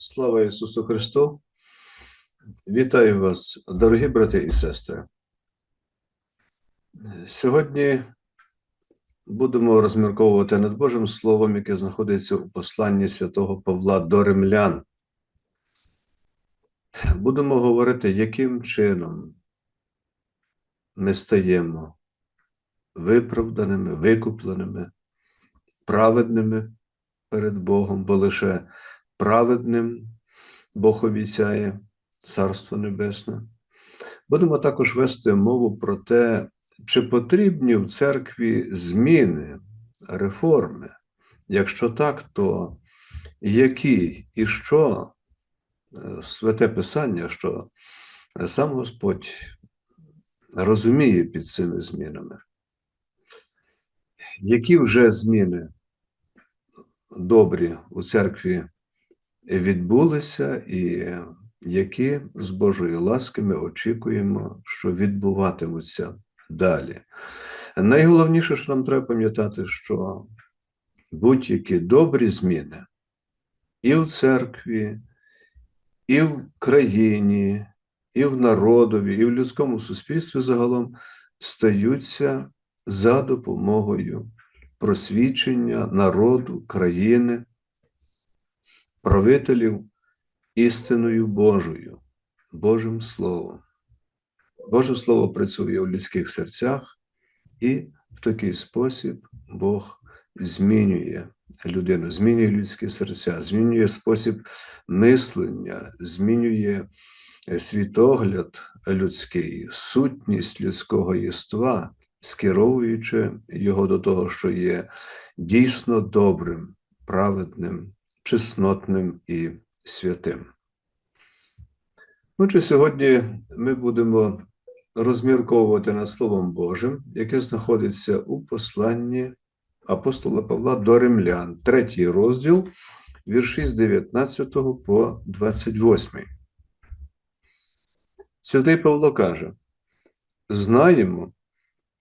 Слава Ісусу Христу! Вітаю вас, дорогі брати і сестри. Сьогодні будемо розмірковувати над Божим Словом, яке знаходиться у посланні святого Павла до римлян. Будемо говорити, яким чином ми стаємо виправданими, викупленими, праведними перед Богом, бо лише праведним Бог обіцяє Царство Небесне. Будемо також вести мову про те, чи потрібні в церкві зміни, реформи. Якщо так, то які і що е, святе Писання, що сам Господь розуміє під цими змінами? Які вже зміни добрі у церкві відбулися, і які з Божої ласки ми очікуємо, що відбуватимуться далі. Найголовніше, що нам треба пам'ятати, що будь-які добрі зміни і в церкві, і в країні, і в народові, і в людському суспільстві загалом стаються за допомогою просвічення народу, країни, правителів істиною Божою, Божим Словом. Боже Слово працює у людських серцях, і в такий спосіб Бог змінює людину, змінює людські серця, змінює спосіб мислення, змінює світогляд людський, сутність людського єства, скеровуючи його до того, що є дійсно добрим, праведним, чеснотним і святим. Отже, сьогодні ми будемо розмірковувати над Словом Божим, яке знаходиться у посланні апостола Павла до римлян, третій розділ, вірші з 19 по 28. Святий Павло каже: знаємо,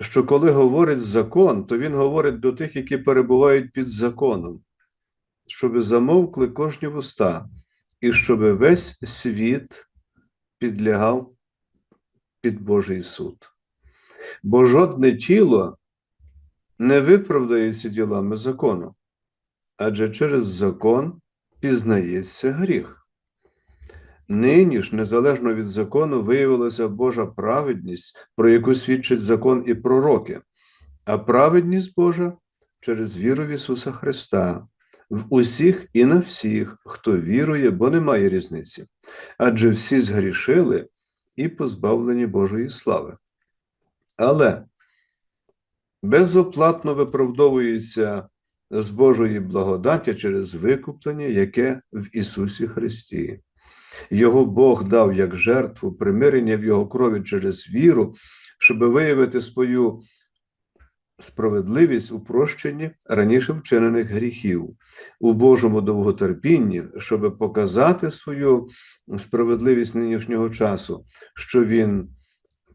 що коли говорить закон, то він говорить до тих, які перебувають під законом, щоб замовкли кожні вуста, і щоб весь світ підлягав під Божий суд. Бо жодне тіло не виправдається ділами закону, адже через закон пізнається гріх. Нині ж, незалежно від закону, виявилася Божа праведність, про яку свідчить закон і пророки, а праведність Божа через віру в Ісуса Христа, в усіх і на всіх, хто вірує, бо немає різниці, адже всі згрішили і позбавлені Божої слави. Але безоплатно виправдовується з Божої благодаті через викуплення, яке в Ісусі Христі. Його Бог дав як жертву примирення в Його крові через віру, щоб виявити свою справедливість у прощенні раніше вчинених гріхів, у Божому довготерпінні, щоб показати свою справедливість нинішнього часу, що Він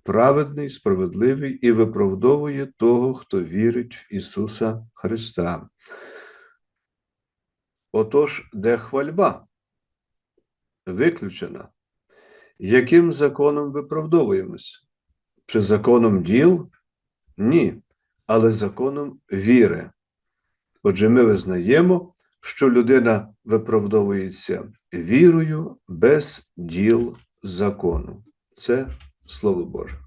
праведний, справедливий і виправдовує того, хто вірить в Ісуса Христа. Отож, де хвальба? Виключена. Яким законом виправдовуємось? Чи законом діл? Ні, але законом віри. Отже, ми визнаємо, що людина виправдовується вірою без діл закону. Це Слово Боже.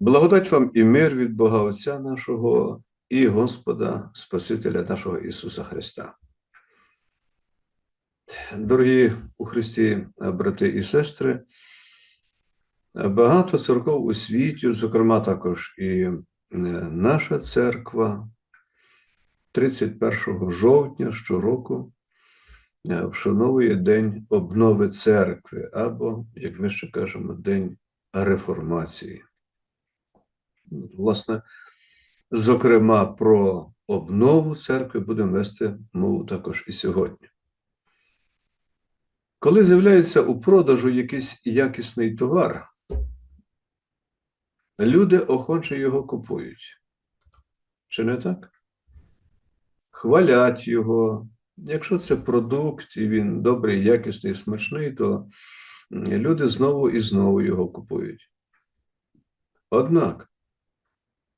Благодать вам і мир від Бога Отця нашого і Господа Спасителя нашого Ісуса Христа. Дорогі у Христі брати і сестри, багато церков у світі, зокрема, також і е, наша церква 31 жовтня щороку е, вшановує День обнови церкви, або, як ми ще кажемо, День реформації. Власне, зокрема, про обнову церкви будемо вести мову також і сьогодні. Коли з'являється у продажу якийсь якісний товар, люди охоче його купують. Чи не так? Хвалять його, Якщо це продукт і він добрий, якісний, смачний, то люди знову і знову його купують. Однак,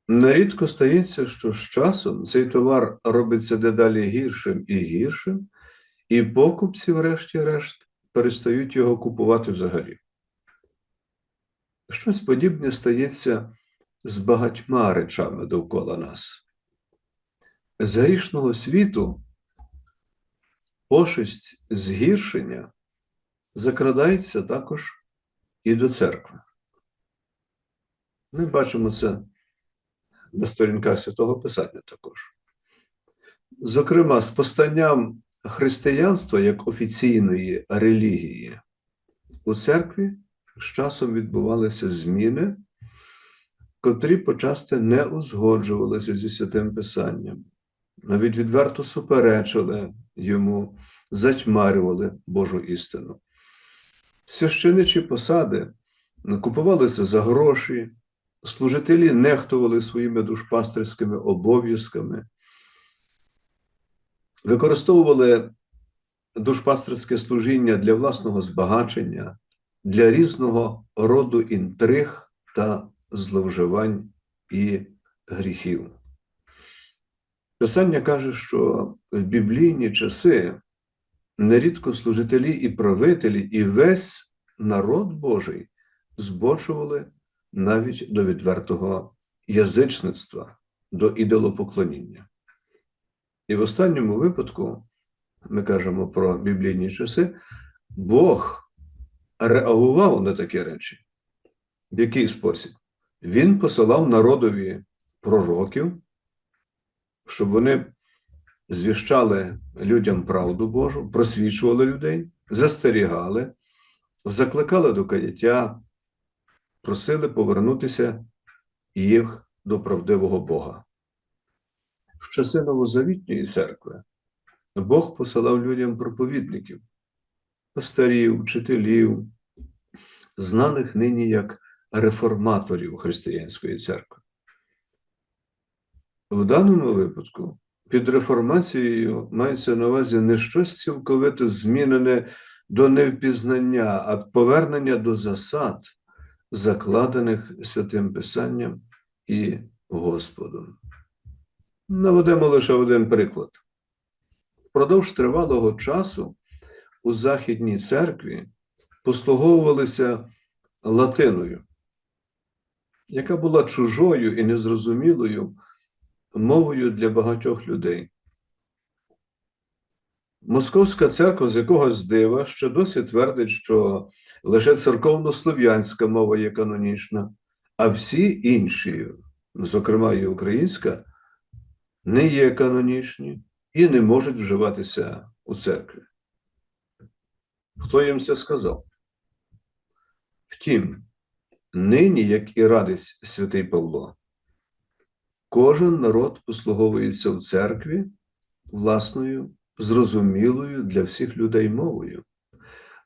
нерідко стається, що з часом цей товар робиться дедалі гіршим і гіршим, і покупці, врешті-решт, перестають його купувати взагалі. Щось подібне стається з багатьма речами довкола нас. З грішного світу пошесть згіршення закрадається також і до церкви. Ми бачимо це на сторінках Святого Писання також. Зокрема, з постанням християнства як офіційної релігії у церкві з часом відбувалися зміни, котрі почасти не узгоджувалися зі святим Писанням, навіть відверто суперечили йому, затьмарювали Божу істину. Священичі посади купувалися за гроші, служителі нехтували своїми душпастерськими обов'язками, використовували душпастерське служіння для власного збагачення, для різного роду інтриг та зловживань і гріхів. Писання каже, що в біблійні часи нерідко служителі і правителі, і весь народ Божий збочували навіть до відвертого язичництва, до ідолопоклоніння. І в останньому випадку, ми кажемо про біблійні часи, Бог реагував на такі речі. В який спосіб? Він посилав народові пророків, щоб вони звіщали людям правду Божу, просвічували людей, застерігали, закликали до каяття, просили повернутися їх до правдивого Бога. В часи Новозавітньої церкви Бог посилав людям проповідників, пастарів, вчителів, знаних нині як реформаторів Християнської церкви. В даному випадку під реформацією мається на увазі не щось цілковито змінене до невпізнання, а повернення до засад, закладених святим Писанням і Господом. Наведемо лише один приклад. Впродовж тривалого часу у Західній церкві послуговувалися латиною, яка була чужою і незрозумілою мовою для багатьох людей. Московська церква з якогось дива ще досі твердить, що лише церковнослов'янська мова є канонічна, а всі інші, зокрема і українська, не є канонічні і не можуть вживатися у церкві. Хто їм це сказав? Втім, нині, як і радить святий Павло, кожен народ послуговується в церкві власною, зрозумілою для всіх людей мовою.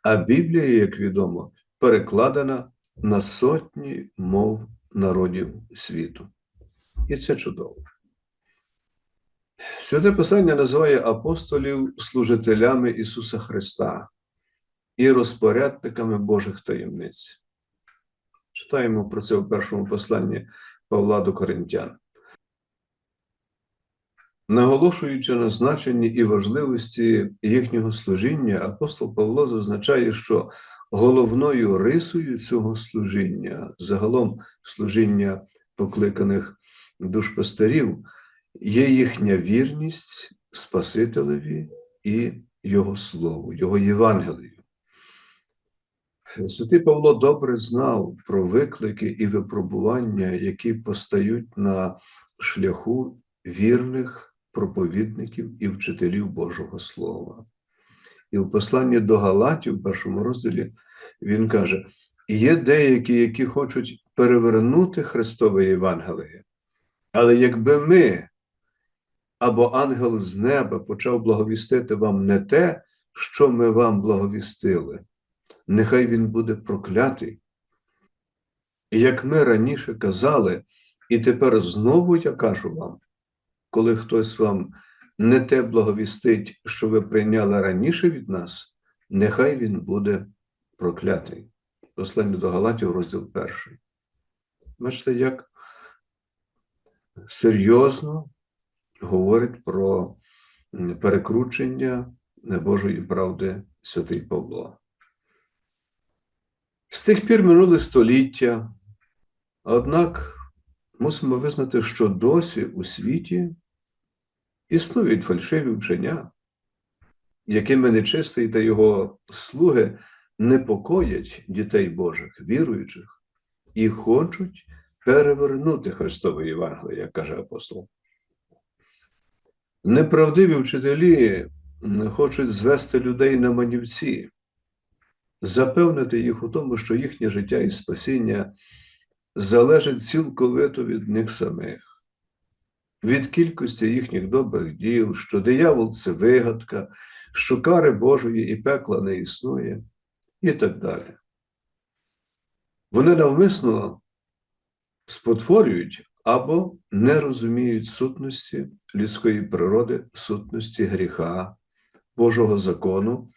А Біблія, як відомо, перекладена на сотні мов народів світу. І це чудово. Святе Писання називає апостолів служителями Ісуса Христа і розпорядниками Божих таємниць. Читаємо про це в першому посланні Павла до Коринтян. Наголошуючи на значенні і важливості їхнього служіння, апостол Павло зазначає, що головною рисою цього служіння, загалом служіння покликаних душпастерів, є їхня вірність Спасителеві і Його Слову, Його Євангелію. Святий Павло добре знав про виклики і випробування, які постають на шляху вірних проповідників і вчителів Божого Слова. І в посланні до Галатів, в першому розділі, він каже: є деякі, які хочуть перевернути Христове Євангеліє, але якби ми або ангел з неба почав благовістити вам не те, що ми вам благовістили, нехай він буде проклятий. І як ми раніше казали, і тепер знову я кажу вам, коли хтось вам не те благовістить, що ви прийняли раніше від нас, нехай він буде проклятий. Послання до Галатів, розділ перший. Бачите, як серйозно говорить про перекручення Божої правди святий Павло. З тих пір минули століття, однак мусимо визнати, що досі у світі існують фальшиві вчення, якими нечистий та його слуги непокоять дітей Божих, віруючих, і хочуть перевернути Христове Євангеліє, як каже апостол. Неправдиві вчителі хочуть звести людей на манівці, запевнити їх у тому, що їхнє життя і спасіння залежить цілковито від них самих, від кількості їхніх добрих діл, що диявол це вигадка, що кари Божої і пекла не існує, і так далі. Вони навмисно спотворюють або не розуміють сутності людської природи, сутності гріха, Божого закону,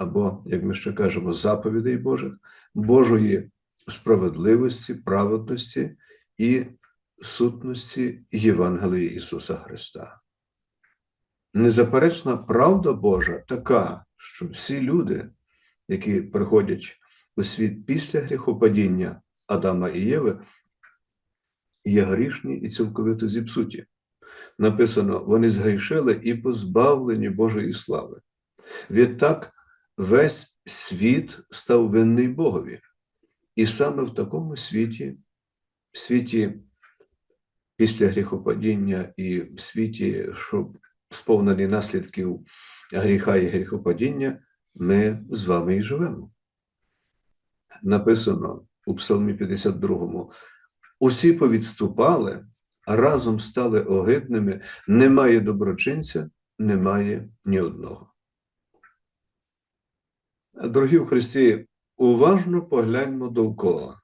або, як ми ще кажемо, заповідей Божих, Божої справедливості, праведності і сутності Євангелії Ісуса Христа. Незаперечна правда Божа така, що всі люди, які приходять у світ після гріхопадіння Адама і Єви, є грішні і цілковито зіпсуті. Написано: вони згрішили і позбавлені Божої слави. Відтак весь світ став винний Богові. І саме в такому світі, в світі після гріхопадіння і в світі, що сповнений наслідків гріха і гріхопадіння, ми з вами і живемо. Написано у Псалмі 52: усі повідступали, разом стали огидними, немає доброчинця, немає ні одного. Дорогі в Христі, уважно погляньмо довкола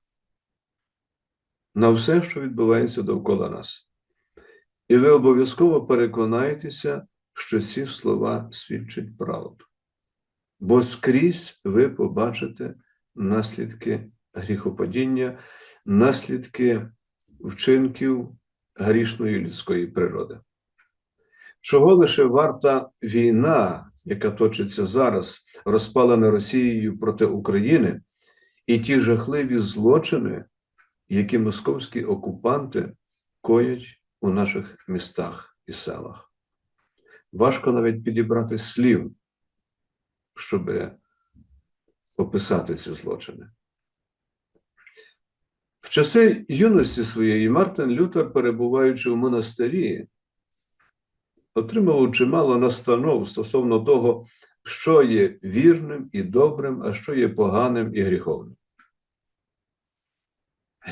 на все, що відбувається довкола нас. І ви обов'язково переконаєтеся, що ці слова свідчать правду. Бо скрізь ви побачите наслідки гріхопадіння, наслідки вчинків грішної людської природи. Чого лише варта війна, яка точиться зараз, розпалена Росією проти України, і ті жахливі злочини, які московські окупанти коять у наших містах і селах. Важко навіть підібрати слів, щоб описати ці злочини. В часи юності своєї Мартин Лютер, перебуваючи в монастирі, отримав чимало настанов стосовно того, що є вірним і добрим, а що є поганим і гріховним.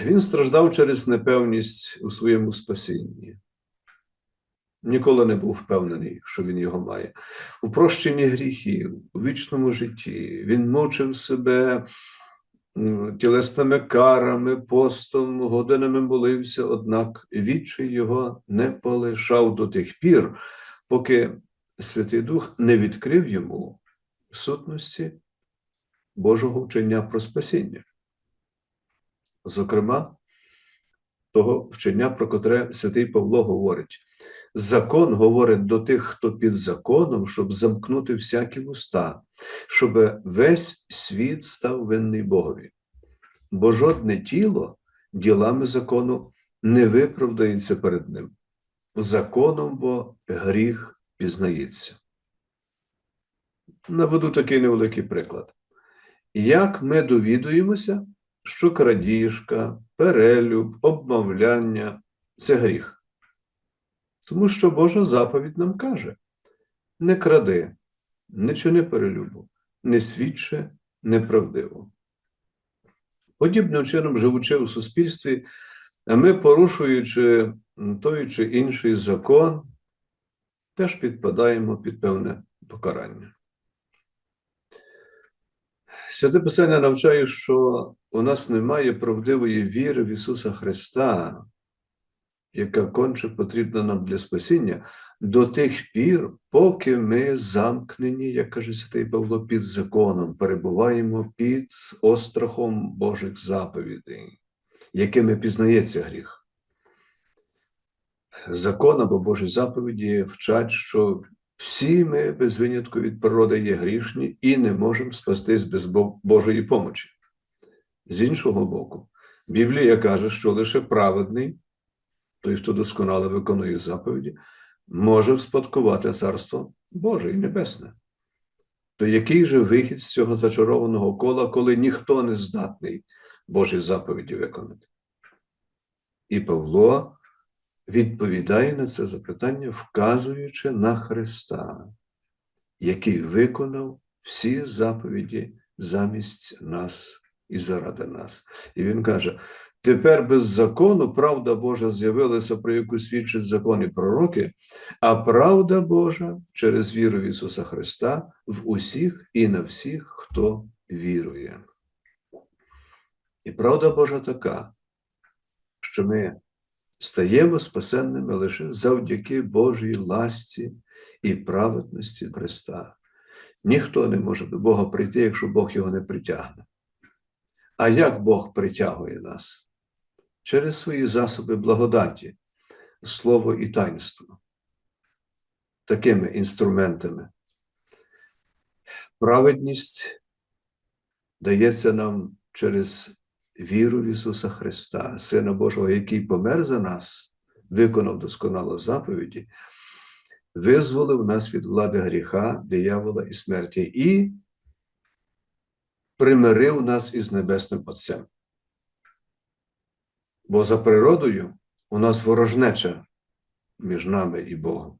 Він страждав через непевність у своєму спасінні. Ніколи не був впевнений, що він його має. У прощенні гріхів, у вічному житті він мучив себе тілесними карами, постом, годинами молився, однак відчай його не полишав до тих пір, поки Святий Дух не відкрив йому сутності Божого вчення про спасіння. Зокрема, того вчення, про котре святий Павло говорить. Закон говорить до тих, хто під законом, щоб замкнути всякі вуста, щоб весь світ став винний Богові. Бо жодне тіло ділами закону не виправдається перед ним. Законом бо гріх пізнається. Наведу такий невеликий приклад. Як ми довідуємося, що крадіжка, перелюб, обмовляння це гріх? Тому що Божа заповідь нам каже: не кради, не чини перелюбу, не свідчи неправдиво. Подібним чином, живучи у суспільстві, ми, порушуючи той чи інший закон, теж підпадаємо під певне покарання. Святе Писання навчає, що у нас немає правдивої віри в Ісуса Христа, яка конче потрібна нам для спасіння, до тих пір, поки ми замкнені, як каже святий Павло, під законом, перебуваємо під острахом Божих заповідей, якими пізнається гріх. Закон або Божі заповіді вчать, що всі ми без винятку від природи є грішні і не можемо спастись без Божої помочі. З іншого боку, Біблія каже, що лише праведний, той, хто досконало виконує заповіді, може вспадкувати царство Боже і Небесне. То який же вихід з цього зачарованого кола, коли ніхто не здатний Божі заповіді виконати? І Павло відповідає на це запитання, вказуючи на Христа, який виконав всі заповіді замість нас і заради нас. І він каже: тепер без закону правда Божа з'явилася, про яку свідчать закон і пророки, а правда Божа через віру в Ісуса Христа в усіх і на всіх, хто вірує. І правда Божа така, що ми стаємо спасенними лише завдяки Божій ласці і праведності Христа. Ніхто не може до Бога прийти, якщо Бог його не притягне. А як Бог притягує нас? Через свої засоби благодаті, слово і таїнство. Такими інструментами. Праведність дається нам через віру в Ісуса Христа, Сина Божого, який помер за нас, виконав досконало заповіді, визволив нас від влади гріха, диявола і смерті, і примирив нас із Небесним Отцем. Бо за природою у нас ворожнеча між нами і Богом.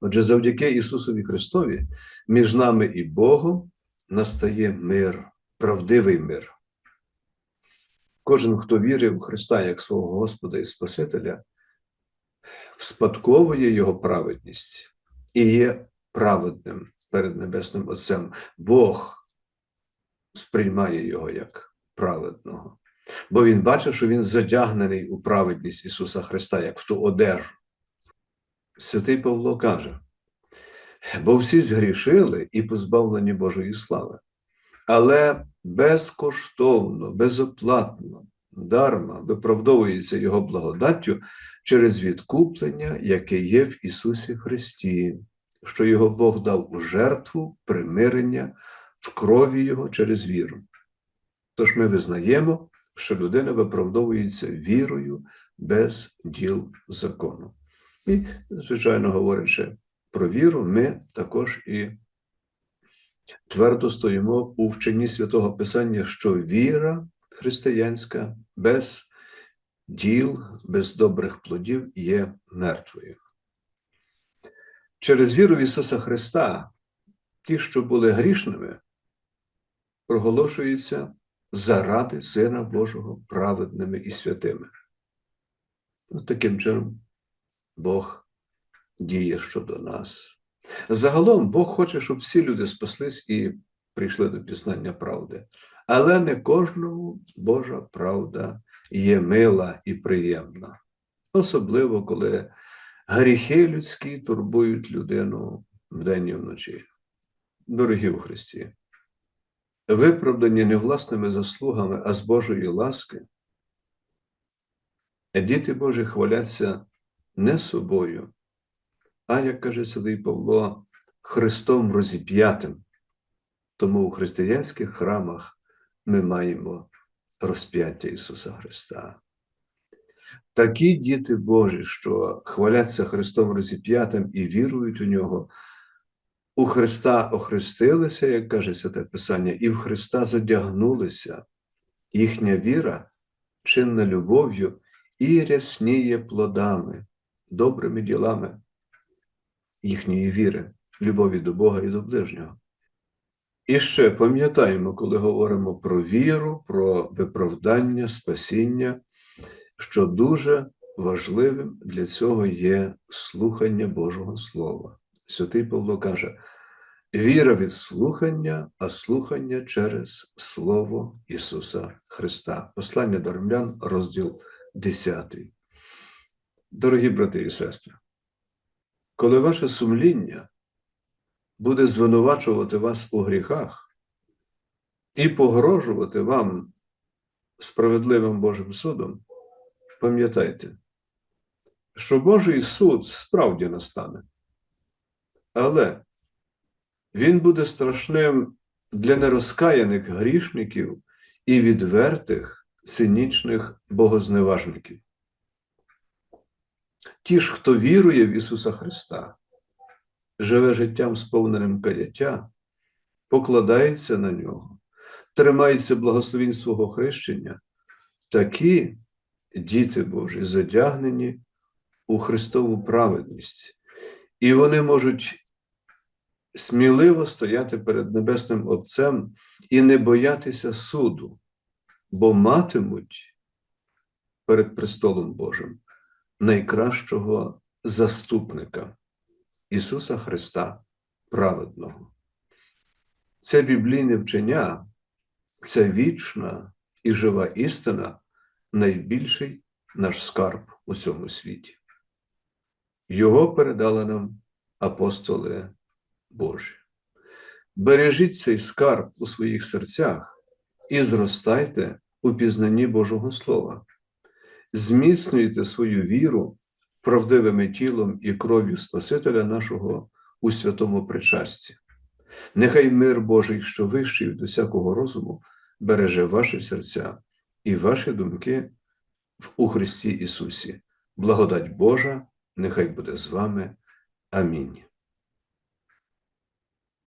Отже, завдяки Ісусові Христові між нами і Богом настає мир, правдивий мир. Кожен, хто вірив в Христа як свого Господа і Спасителя, вспадковує Його праведність і є праведним перед Небесним Отцем. Бог сприймає його як праведного, бо Він бачить, що він задягнений у праведність Ісуса Христа, як в ту одежу. Святий Павло каже: бо всі згрішили і позбавлені Божої слави, але безкоштовно, безоплатно, дарма виправдовується Його благодаттю через відкуплення, яке є в Ісусі Христі, що Його Бог дав у жертву примирення в крові Його через віру. Тож ми визнаємо, що людина виправдовується вірою без діл закону. І, звичайно, говорячи про віру, ми також і твердо стоїмо у вченні святого Писання, що віра християнська без діл, без добрих плодів є мертвою. Через віру в Ісуса Христа, ті, що були грішними, проголошуються заради Сина Божого праведними і святими. От таким чином Бог діє щодо нас. Загалом Бог хоче, щоб всі люди спаслись і прийшли до пізнання правди. Але не кожному Божа правда є мила і приємна. Особливо, коли гріхи людські турбують людину вдень і вночі. Дорогі у Христі, виправдані не власними заслугами, а з Божої ласки, діти Божі хваляться не собою, а, як каже святий Павло, Христом розіп'ятим. Тому у християнських храмах ми маємо розп'яття Ісуса Христа. Такі діти Божі, що хваляться Христом розіп'ятим і вірують у нього, у Христа охрестилися, як каже Святе Писання, і в Христа задягнулися. Їхня віра чинна любов'ю і рясніє плодами, добрими ділами їхньої віри, любові до Бога і до ближнього. І ще пам'ятаємо, коли говоримо про віру, про виправдання, спасіння, що дуже важливим для цього є слухання Божого Слова. Святий Павло каже: віра від слухання, а слухання через Слово Ісуса Христа. Послання до римлян, розділ 10. Дорогі брати і сестри, коли ваше сумління буде звинувачувати вас у гріхах і погрожувати вам справедливим Божим судом, пам'ятайте, що Божий суд справді настане. Але він буде страшним для нерозкаяних грішників і відвертих цинічних богозневажників. Ті ж, хто вірує в Ісуса Христа, живе життям сповненим каяття, покладається на нього, тримається благословінь свого хрещення, такі діти Божі задягнені у Христову праведність, і вони можуть сміливо стояти перед Небесним Отцем і не боятися суду, бо матимуть перед престолом Божим найкращого заступника Ісуса Христа праведного. Це біблійне вчення, це вічна і жива істина, найбільший наш скарб у цьому світі. Його передали нам апостоли Божі. Бережіть цей скарб у своїх серцях і зростайте у пізнанні Божого Слова. Зміцнюйте свою віру правдивими тілом і кров'ю Спасителя нашого у святому причасті. Нехай мир Божий, що вищий від усякого розуму, береже ваші серця і ваші думки у Христі Ісусі. Благодать Божа, нехай буде з вами. Амінь.